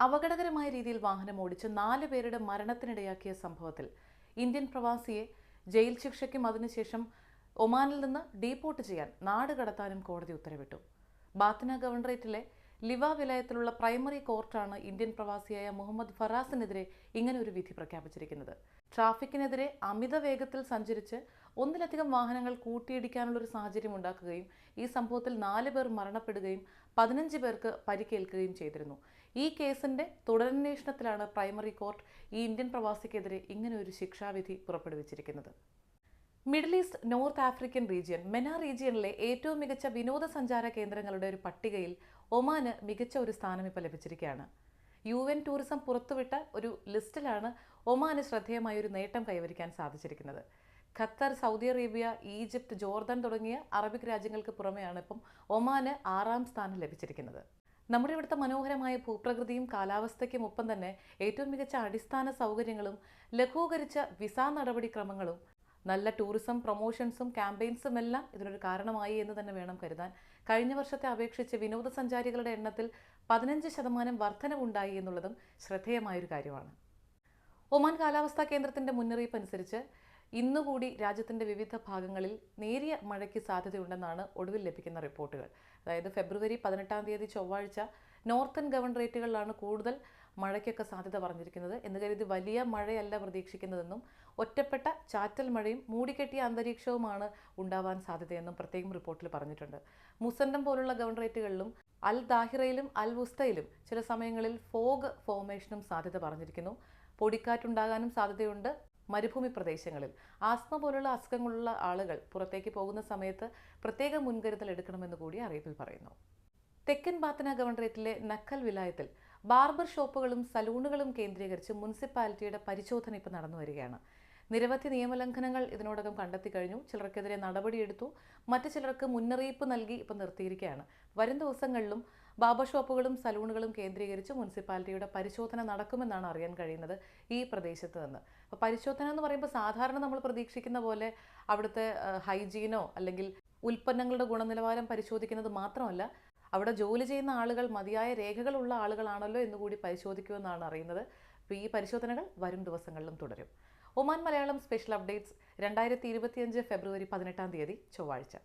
അപകടകരമായ രീതിയിൽ വാഹനം ഓടിച്ച് നാല് പേരുടെ മരണത്തിനിടയാക്കിയ സംഭവത്തിൽ ഇന്ത്യൻ പ്രവാസിയെ ജയിൽ ശിക്ഷയ്ക്കും അതിനുശേഷം ഒമാനിൽ നിന്ന് ഡീപ്പോർട്ട് ചെയ്യാൻ നാട് കടത്താനും കോടതി ഉത്തരവിട്ടു. ബാത്തിന ഗവർണറേറ്റിലെ ലിവ വിലയത്തിലുള്ള പ്രൈമറി കോർട്ടാണ് ഇന്ത്യൻ പ്രവാസിയായ മുഹമ്മദ് ഫറാസിനെതിരെ ഇങ്ങനെ ഒരു വിധി പ്രഖ്യാപിച്ചിരിക്കുന്നത്. ട്രാഫിക്കിനെതിരെ അമിത വേഗത്തിൽ സഞ്ചരിച്ച് ഒന്നിലധികം വാഹനങ്ങൾ കൂട്ടിയിടിക്കാനുള്ള ഒരു സാഹചര്യം ഉണ്ടാക്കുകയും ഈ സംഭവത്തിൽ നാല് പേർ മരണപ്പെടുകയും പതിനഞ്ച് പേർക്ക് പരിക്കേൽക്കുകയും ചെയ്തിരുന്നു. ഈ കേസിന്റെ തുടരന്വേഷണത്തിലാണ് പ്രൈമറി കോർട്ട് ഈ ഇന്ത്യൻ പ്രവാസിക്കെതിരെ ഇങ്ങനെ ഒരു ശിക്ഷാവിധി പുറപ്പെടുവിച്ചിരിക്കുന്നത്. Middle East North African region MENA റീജിയനിലെ ഏറ്റവും മികച്ച വിനോദസഞ്ചാര കേന്ദ്രങ്ങളുടെ ഒരു പട്ടികയിൽ ഒമാന് മികച്ച ഒരു സ്ഥാനം ഇപ്പോൾ ലഭിച്ചിരിക്കുകയാണ്. യു എൻ ടൂറിസം പുറത്തുവിട്ട ഒരു ലിസ്റ്റിലാണ് ഒമാന് ശ്രദ്ധേയമായ ഒരു നേട്ടം കൈവരിക്കാൻ സാധിച്ചിരിക്കുന്നത്. Qatar Saudi Arabia Egypt Jordan തുടങ്ങിയ അറബിക് രാജ്യങ്ങൾക്ക് പുറമെയാണ് ഇപ്പം ഒമാന് ആറാം സ്ഥാനം ലഭിച്ചിരിക്കുന്നത്. നമ്മുടെ ഇവിടുത്തെ മനോഹരമായ ഭൂപ്രകൃതിയും കാലാവസ്ഥയ്ക്കും ഒപ്പം തന്നെ ഏറ്റവും മികച്ച അടിസ്ഥാന സൗകര്യങ്ങളും ലഘൂകരിച്ച വിസ നടപടിക്രമങ്ങളും നല്ല ടൂറിസം പ്രൊമോഷൻസും ക്യാമ്പയിൻസും എല്ലാം ഇതിനൊരു കാരണമായി എന്ന് തന്നെ വേണം കരുതാൻ. കഴിഞ്ഞ വർഷത്തെ അപേക്ഷിച്ച് വിനോദസഞ്ചാരികളുടെ എണ്ണത്തിൽ പതിനഞ്ച് ശതമാനം വർധനവുണ്ടായി എന്നുള്ളതും ശ്രദ്ധേയമായൊരു കാര്യമാണ്. ഒമാൻ കാലാവസ്ഥാ കേന്ദ്രത്തിന്റെ മുന്നറിയിപ്പ് അനുസരിച്ച് ഇന്നുകൂടി രാജ്യത്തിന്റെ വിവിധ ഭാഗങ്ങളിൽ നേരിയ മഴയ്ക്ക് സാധ്യതയുണ്ടെന്നാണ് ഒടുവിൽ ലഭിക്കുന്ന റിപ്പോർട്ടുകൾ. അതായത് ഫെബ്രുവരി പതിനെട്ടാം തീയതി ചൊവ്വാഴ്ച നോർത്തൻ ഗവൺറേറ്റുകളിലാണ് കൂടുതൽ മഴയ്ക്കൊക്കെ സാധ്യത പറഞ്ഞിരിക്കുന്നത്. എന്ന് കരുതി വലിയ മഴയല്ല പ്രതീക്ഷിക്കുന്നതെന്നും ഒറ്റപ്പെട്ട ചാറ്റൽ മഴയും മൂടിക്കെട്ടിയ അന്തരീക്ഷവുമാണ് ഉണ്ടാവാൻ സാധ്യതയെന്നും പ്രത്യേകം റിപ്പോർട്ടിൽ പറഞ്ഞിട്ടുണ്ട്. മുസണ്ടം പോലുള്ള ഗവൺറേറ്റുകളിലും അൽ ദാഹിറയിലും അൽ വുസ്തയിലും ചില സമയങ്ങളിൽ ഫോഗ് ഫോർമേഷനും സാധ്യത പറഞ്ഞിരിക്കുന്നു. പൊടിക്കാറ്റുണ്ടാകാനും സാധ്യതയുണ്ട് മരുഭൂമി പ്രദേശങ്ങളിൽ. ആസ്മ പോലുള്ള അസുഖങ്ങളുള്ള ആളുകൾ പുറത്തേക്ക് പോകുന്ന സമയത്ത് പ്രത്യേക മുൻകരുതൽ എടുക്കണമെന്ന് കൂടി അറിയിപ്പിൽ പറയുന്നു. തെക്കൻ ബാത്തന ഗവൺറേറ്റിലെ നക്കൽ വിലായത്തിൽ ബാർബർ ഷോപ്പുകളും സലൂണുകളും കേന്ദ്രീകരിച്ച് മുനിസിപ്പാലിറ്റിയുടെ പരിശോധന ഇപ്പോൾ നടന്നു വരികയാണ്. നിരവധി നിയമലംഘനങ്ങൾ ഇതിനോടകം കണ്ടെത്തി കഴിഞ്ഞു. ചിലർക്കെതിരെ നടപടിയെടുത്തു. മറ്റു ചിലർക്ക് മുന്നറിയിപ്പ് നൽകി ഇപ്പോൾ നിർത്തിയിരിക്കുകയാണ്. വരും ദിവസങ്ങളിലും ബാർബർ ഷോപ്പുകളും സലൂണുകളും കേന്ദ്രീകരിച്ച് മുനിസിപ്പാലിറ്റിയുടെ പരിശോധന നടക്കുമെന്നാണ് അറിയാൻ കഴിയുന്നത് ഈ പ്രദേശത്ത് നിന്ന്. അപ്പോൾ പരിശോധന എന്ന് പറയുമ്പോൾ സാധാരണ നമ്മൾ പ്രതീക്ഷിക്കുന്ന പോലെ അവിടുത്തെ ഹൈജീനോ അല്ലെങ്കിൽ ഉൽപ്പന്നങ്ങളുടെ ഗുണനിലവാരം പരിശോധിക്കുന്നത് മാത്രമല്ല അവിടെ ജോലി ചെയ്യുന്ന ആളുകൾ മതിയായ രേഖകളുള്ള ആളുകളാണല്ലോ എന്ന് കൂടി പരിശോധിക്കുമെന്നാണ് അറിയുന്നത്. അപ്പോൾ ഈ പരിശോധനകൾ വരും ദിവസങ്ങളിലും തുടരും. ഒമാൻ മലയാളം സ്പെഷ്യൽ അപ്ഡേറ്റ്സ് രണ്ടായിരത്തി ഇരുപത്തിയഞ്ച് ഫെബ്രുവരി പതിനെട്ടാം തീയതി ചൊവ്വാഴ്ച.